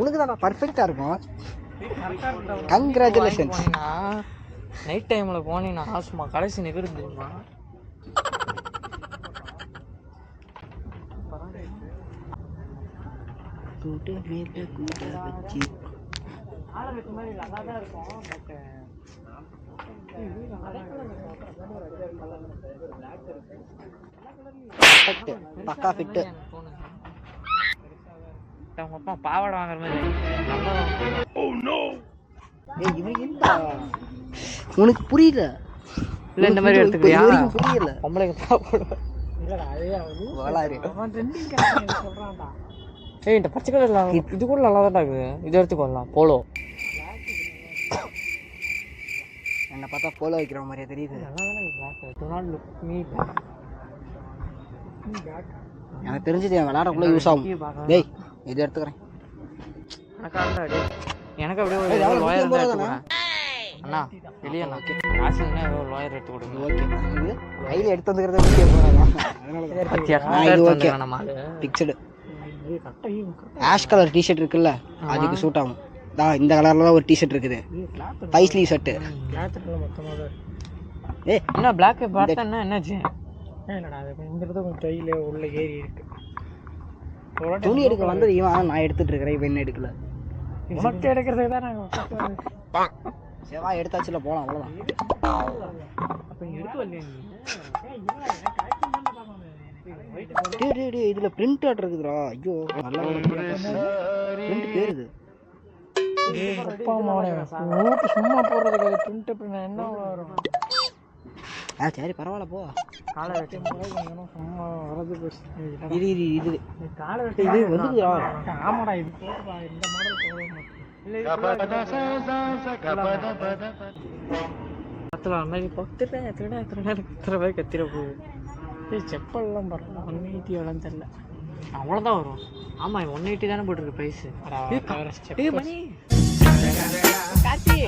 உனக்கு தான் பர்ஃபெக்டாக இருக்கும். Congratulations. நைட் டைம்ல போனீங்கன்னா சும்மா கடைசி நிகழ்வு தெரியுமா? கூட்ட மேல கூட்ட வச்சு ஆளுக்கு மாதிரி நல்லா தான் இருக்கும் பட் Perfect. பக்கா ஃபிட்டு அவங்க அப்பா பாவாடை வாங்குற மாதிரி நம்ம என்ன உனக்கு புரியல. இல்ல இந்த மாதிரி எடுத்துக்கிறியா? புரியல. பொம்பளைங்க பாவாடை வளாரு ஏய் இந்த பச்சை கலர்ல இது கூட நல்லா தான் இருக்குது. இது எடுத்துக்கொள்ளலாம் போலோ என்னை பார்த்தா போல வைக்கிற மாதிரியே தெரியுது. நல்லா தானே black do not look me எனக்கு தெரிஞ்சது என் விளையாடக்குள்ள யூஸ் ஆகும். டேய் இது எடுத்துக்கிறேன். எனக்கு எனக்கு அப்படியே ஒரு லோயர் எடுத்துக்கிறேன் அண்ணா வெளியே அண்ணா. காசு இருந்தா ஏதோ லோயர் எடுத்து கொடுங்க. ஓகே. இது கையில் எடுத்து வந்துக்கிறத. வந்துடுறேன் நம்ம பிக்சடு ஆஷ் கலர் டிஷர்ட் இருக்குல்ல அதுக்கு சூட் ஆகும். தான் இந்த கலர்ல தான் ஒரு டிஷர்ட் இருக்குது. ஃபைவ் ஸ்லீவ் ஷர்ட்டு ஏ என்ன பிளாக் பார்த்தா என்ன என்னாச்சு? துணி எடுக்க வந்தது இவன். நான் எடுத்துட்டு இருக்கிறேன். இவன் என்ன எடுக்கல? உனக்கு எடுக்கிறதுக்கு தான் நாங்கள் செவா எடுத்தாச்சுல போலாம் அவ்வளோதான் இதுல பிரிண்ட் ஆட் இருக்குதுடா. ஐயோ நல்லா பிரிண்ட் பேருது அப்பா அம்மாவோட ஊருக்கு சும்மா போடுறதுக்கு பிரிண்ட் பண்ண என்ன வரும்? ஆ சரி பரவாயில்ல போ. காலை வச்சு சும்மா வரது இது. இது இது காலை இது வந்துதுடா ஆமாடா இது போடுறா இந்த மாடல் பத்துல மாதிரி பத்துட்டு திருட திருட திருட போய் கத்திர போகுது. செப்பல்லாம் பாருங்க ஒன் எயிட்டி எவ்வளோன்னு தெரில அவ்வளோதான் வரும். ஆமாம் ஒன் எயிட்டி தானே போட்டிருக்கு ப்ரைஸு ஏய் மணி. கார்த்தி.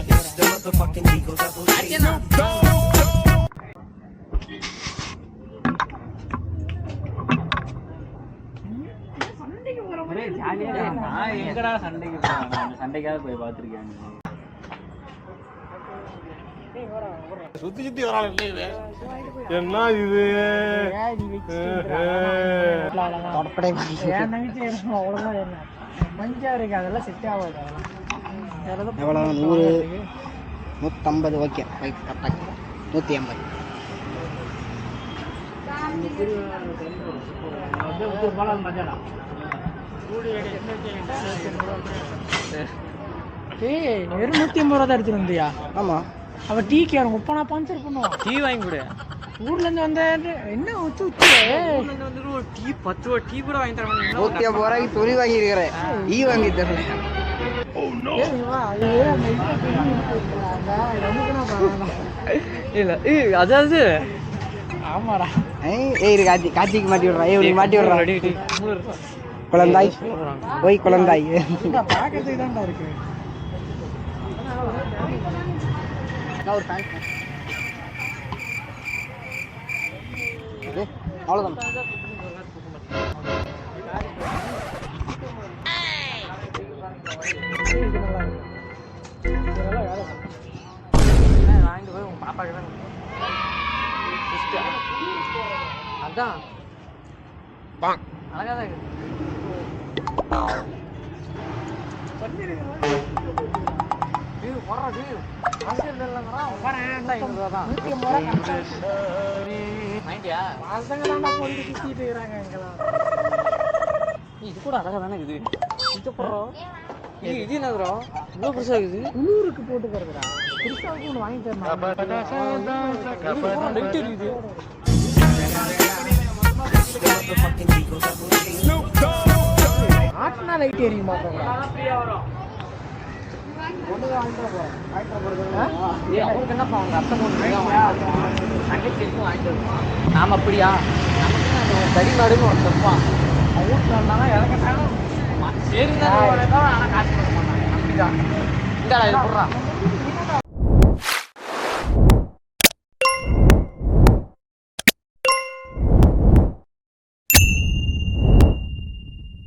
எங்கடா சண்டைக்கு சண்டைக்காக போய் பார்த்துருக்கேன். சுத்தி சுத்தி இல்லையே என்ன இது? மஞ்சா இருக்கு அதெல்லாம் செட் ஆகாது. அதெல்லாம் எவ்வளோ நூறு. நூற்றம்பது ஓகே. நூற்றி ஐம்பது ஏய் வெறும் நூற்றி ஐம்பது ரூபா தான் எடுத்துட்டு வந்தியா ஆமாம் டீ கேர் முப்பனா பஞ்சர் பண்ணுவான் டீ வாங்கி கொடு. ஊர்ல இருந்து வந்த என்ன உச்சு உச்சு? வந்து ஒரு டீ பத்து ரூபா டீ கூட வாங்கி தர நூற்றி ஐம்பது ரூபாய்க்கு துணி வாங்கியிருக்கிறேன் ஈ வாங்கி தரல. இல்ல அதாவது ஆமாடா. ஏய் இரு கார்த்தி கார்த்திக்கு மாட்டி விட்றா. ஏய் மாட்டி விட்றா. குழந்தாய்? போய் குழந்தாய். பாக்கிறதுக்கு தான்டா இருக்கு. ஒரு அவ்வளோதான் வாங்கிட்டு போய் உங்க பாப்பாக்கு தான் அதான். அழகா தான். இருக்கு. இது கூட அழகா தானே இருக்குது. இது போடுறோம். இது இது என்னதுடா இவ்வளோ பெருசா இருக்குது. உள்ளூருக்கு போட்டு போறதுடா பெருசாவுக்கு ஒன்று வாங்கி தரணும் ஆட்டினா லைட் எரியும் மாட்டோம்டா ஏய், என்னப்பா அவங்க அத்தை வாங்கிட்டு வாங்கிட்டு நாம அப்படியா நமக்கு அந்த ஒரு தடி மாடுன்னு தப்பான் அவன் வீட்டில் சரி. ஆனால் காசு கொடுக்க மாட்டான் அப்படிதான் இந்தாடா போடுறான்